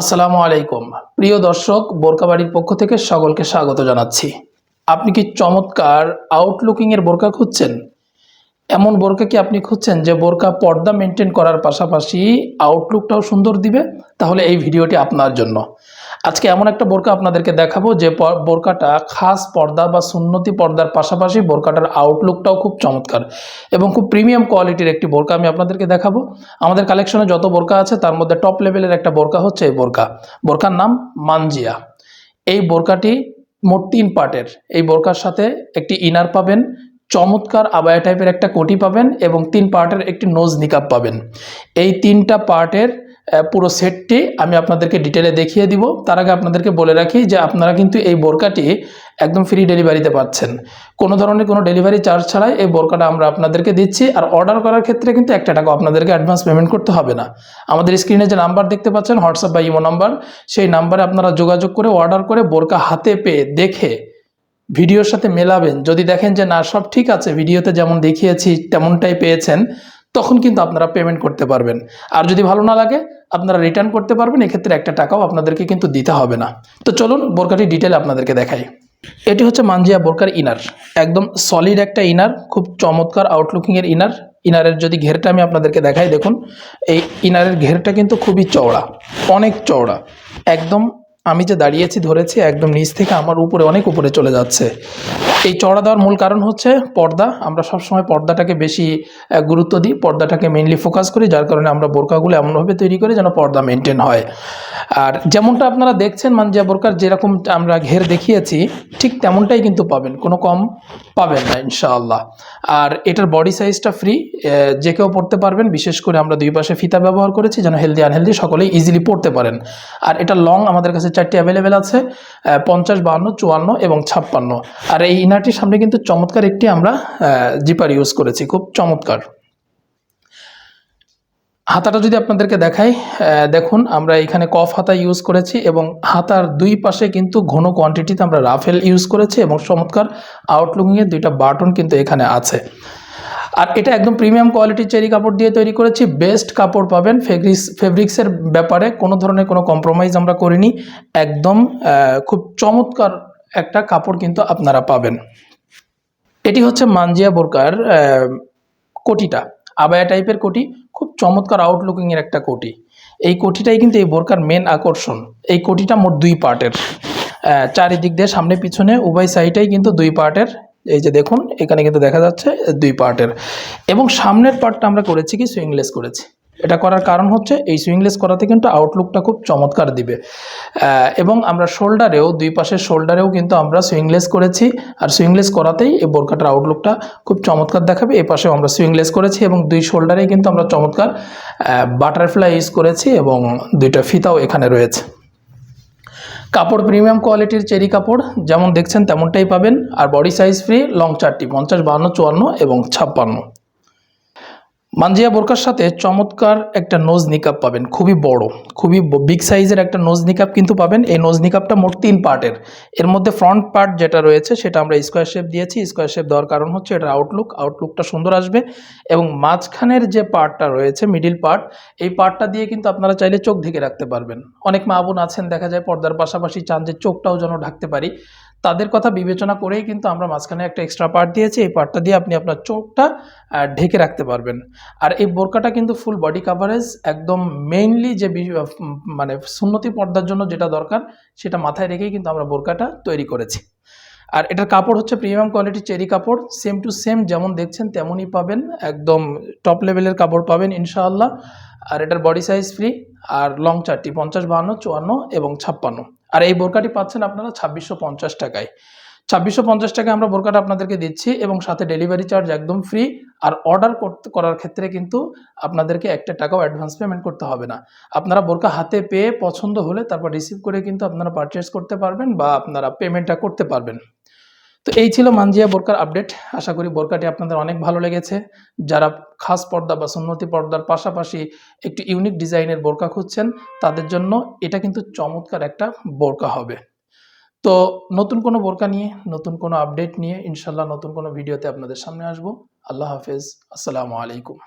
আসসালামু আলাইকুম। প্রিয় দর্শক বোরকাবাড়ির পক্ষ থেকে সকলকে স্বাগত জানাচ্ছি। আপনি কি চমৎকার আউটলুকিংয়ের বোরকা খুঁজছেন? এমন বোরকা কি আপনি খুঁজছেন যে বোরকা পর্দা মেনটেন করার পাশাপাশি আউটলুকটাও সুন্দর দিবে? তাহলে এই ভিডিওটি আপনার জন্য। আজকে এমন একটা বোরকা আপনাদেরকে দেখাবো যে বোরকাটা খাস পর্দা বা সুন্নতি পর্দার পাশাপাশি বোরকাটার আউটলুকটাও খুব চমৎকার এবং খুব প্রিমিয়াম কোয়ালিটির একটি বোরকা আমি আপনাদেরকে দেখাবো। আমাদের কালেকশনে যত বোরকা আছে, তার মধ্যে টপ লেভেলের একটা বোরকা হচ্ছে এই বোরকা। বোরকার নাম মানজিয়া। এই বোরকাটি মোট তিন পার্টের। এই বোরকার সাথে একটি ইনার পাবেন, চমৎকার আবায়া টাইপের একটা কোটি পাবেন এবং তিন পার্টের একটি নোজ নিকাপ পাবেন। এই তিনটা পার্টের পুরো সেটটি আমি আপনাদেরকে ডিটেলে দেখিয়ে দিব। তার আগে আপনাদেরকে বলে রাখি যে আপনারা কিন্তু এই বোরকাটি একদম ফ্রি ডেলিভারিতে পাচ্ছেন। কোনো ধরনের কোনো ডেলিভারি চার্জ ছাড়াই এই বোরকাটা আমরা আপনাদেরকে দিচ্ছি। আর অর্ডার করার ক্ষেত্রে কিন্তু একটা টাকা আপনাদেরকে অ্যাডভান্স পেমেন্ট করতে হবে না। আমাদের স্ক্রিনে যে নাম্বার দেখতে পাচ্ছেন হোয়াটসঅ্যাপ বা ইমো নাম্বার সেই নাম্বারে আপনারা যোগাযোগ করে অর্ডার করে, বোরকা হাতে পেয়ে দেখে ভিডিওর সাথে মেলাবেন। যদি দেখেন যে না, সব ঠিক আছে ভিডিওতে যেমন দেখিয়েছি, তেমনটাই পেয়েছেন। তখন কিন্তু আপনারা পেমেন্ট করতে পারবেন। আর যদি ভালো না লাগে, আপনারা রিটার্ন করতে পারবেন, এক্ষেত্রে একটা টাকাও আপনাদেরকে কিন্তু দিতে হবে না। তো চলুন বোরকাটি ডিটেল আপনাদেরকে দেখাই। এটি হচ্ছে মানজিয়া বোরকার ইনার একদম সলিড একটা ইনার খুব চমৎকার আউটলুকিংয়ের ইনার ইনারের যদি ঘেরটা আমি আপনাদেরকে দেখাই, দেখুন, এই ইনারের ঘেরটা কিন্তু খুবই চওড়া, অনেক চওড়া। একদম আমি যে দাঁড়িয়েছি, ধরেছি, একদম নিচ থেকে আমার উপরে, অনেক উপরে চলে যাচ্ছে। এই চড়া দেওয়ার মূল কারণ হচ্ছে পর্দা। আমরা সবসময় পর্দাটাকে বেশি গুরুত্ব দিই। পর্দাটাকে মেইনলি ফোকাস করি, যার কারণে আমরা বোরকাগুলো এমনভাবে তৈরি করি যেন পর্দা মেনটেন হয়। আর যেমনটা আপনারা দেখছেন, মানজিয়া বোরকার যেরকম আমরা ঘের দেখিয়েছি, ঠিক তেমনটাই কিন্তু পাবেন। কোনো কম পাবেন না, ইনশাআল্লাহ। আর এটার বডি সাইজটা ফ্রি যে কেউ পড়তে পারবেন, বিশেষ করে আমরা দুই পাশে ফিতা ব্যবহার করেছি যেন হেলদি আনহেলদি সকলেই ইজিলি পড়তে পারেন। আর এটা লং আমাদের কাছে চারটি অ্যাভেলেবেল আছে পঞ্চাশ, বাহান্ন, চুয়ান্ন এবং ছাপ্পান্ন। আর এই ইনারটির সামনে কিন্তু চমৎকার একটি আমরা জিপার ইউজ করেছি, খুব চমৎকার। হাতাটা যদি আপনাদেরকে দেখাই দেখুন, আমরা এখানে কফ হাতা ইউজ করেছি এবং হাতার দুই পাশে কিন্তু ঘন কোয়ান্টিটিতে আমরা রাফেল ইউজ করেছি এবং চমৎকার আউটলুকিংয়ের দুইটা বাটন কিন্তু এখানে আছে। আর এটা একদম প্রিমিয়াম কোয়ালিটির চেরি কাপড় দিয়ে তৈরি করেছি বেস্ট কাপড় পাবেন ফেব্রিক্স ফেব্রিক্সের ব্যাপারে কোনো ধরনের কোনো কম্প্রোমাইজ আমরা করিনি, একদম খুব চমৎকার একটা কাপড় কিন্তু আপনারা পাবেন। এটি হচ্ছে মানজিয়া বোরকার কোটিটা। আবায়া টাইপের কোটি, খুব চমৎকার আউটলুকিংয়ের একটা কোটি। এই কোটিটাই কিন্তু এই বোরকার মেন আকর্ষণ। এই কোটিটা মোট দুই পার্টের। চারিদিক দিয়ে সামনে পিছনে উভয় সাইডেই কিন্তু দুই পার্টের। এই যে দেখুন, এখানে কিন্তু দেখা যাচ্ছে দুই পার্টের। এবং সামনের পার্টটা আমরা করেছি কি সুইংলেস করেছি। এটা করার কারণ হচ্ছে এই সুইংলেস করাতে কিন্তু আউটলুকটা খুব চমৎকার দিবে। এবং আমরা শোল্ডারেও দুই পাশের শোল্ডারেও কিন্তু আমরা সুইংলেস করেছি। আর সুইংলেস করাতেই এই বোরকাটার আউটলুকটা খুব চমৎকার দেখাবে। এই পাশেও আমরা সুইংলেস করেছি এবং দুই শোল্ডারেই কিন্তু আমরা চমৎকার বাটারফ্লাই ইউজ করেছি এবং দুইটা ফিতাও এখানে রয়েছে। কাপড় প্রিমিয়াম কোয়ালিটির চেরি কাপড়, যেমন দেখছেন তেমনটাই পাবেন। আর বডি সাইজ ফ্রি লং চারটি, পঞ্চাশ, বাহান্ন, চুয়ান্ন এবং ছাপ্পান্ন। মানজিয়া বোরকার সাথে চমৎকার একটা নোজ নিকাপ পাবেন, খুবই বড়, খুবই বিগ সাইজের একটা নোজ নিকাপ কিন্তু পাবেন। এই নোজ নিকাপটা মোট তিন পার্টের এর। মধ্যে ফ্রন্ট পার্ট যেটা রয়েছে, সেটা আমরা স্কোয়ার শেপ দিয়েছি। স্কোয়ার শেপ দেওয়ার কারণ হচ্ছে এটার আউটলুক আউটলুকটা সুন্দর আসবে এবং মাঝখানের যে পার্টটা রয়েছে মিডিল পার্ট এই পার্টটা দিয়ে কিন্তু আপনারা চাইলে চোখ ঢেকে রাখতে পারবেন। অনেক মা বোন আছেন, দেখা যায় পর্দার পাশাপাশি চান যে চোখটাও যেন ঢাকতে পারি। তাদের কথা বিবেচনা করেই কিন্তু আমরা মাঝখানে একটা এক্সট্রা পার্ট দিয়েছি। এই পার্টটা দিয়ে আপনি আপনার চোখটা ঢেকে রাখতে পারবেন। আর এই বোরকাটা কিন্তু ফুল বডি কাভারেজ একদম মেইনলি যে মানে সুন্নতি পর্দার জন্য যেটা দরকার, সেটা মাথায় রেখেই কিন্তু আমরা বোরকাটা তৈরি করেছি। আর এটার কাপড় হচ্ছে প্রিমিয়াম কোয়ালিটির চেরি কাপড় সেম টু সেম যেমন দেখছেন তেমনই পাবেন। একদম টপ লেভেলের কাপড় পাবেন ইনশাআল্লাহ। আর এটার বডি সাইজ ফ্রি আর লং চারটি, পঞ্চাশ, বাহান্ন, চুয়ান্ন এবং ছাপ্পান্ন। আর এই বোরকাটি পাচ্ছেন আপনারা ছাব্বিশশো পঞ্চাশ টাকায়। ছাব্বিশশো পঞ্চাশ টাকায় আমরা বোরকাটা আপনাদেরকে দিচ্ছি এবং সাথে ডেলিভারি চার্জ একদম ফ্রি আর অর্ডার করার ক্ষেত্রে কিন্তু আপনাদেরকে একটা টাকাও অ্যাডভান্স পেমেন্ট করতে হবে না। আপনারা বোরকা হাতে পেয়ে পছন্দ হলে তারপর রিসিভ করে কিন্তু আপনারা পারচেস করতে পারবেন বা আপনারা পেমেন্টটা করতে পারবেন। তো এই ছিল মানজিয়া বোরকার আপডেট আশা করি বোরকাটি আপনাদের অনেক ভালো লেগেছে। যারা খাস পর্দা বা সুন্নতি পর্দার পাশাপাশি একটু ইউনিক ডিজাইনের বোরকা খুঁজছেন, তাদের জন্য এটা কিন্তু চমৎকার একটা বোরকা হবে। তো নতুন কোনো বোরকা নিয়ে, নতুন কোনো আপডেট নিয়ে ইনশাল্লাহ নতুন কোনো ভিডিওতে আপনাদের সামনে আসব। আল্লাহ হাফেজ। আসসালামু আলাইকুম।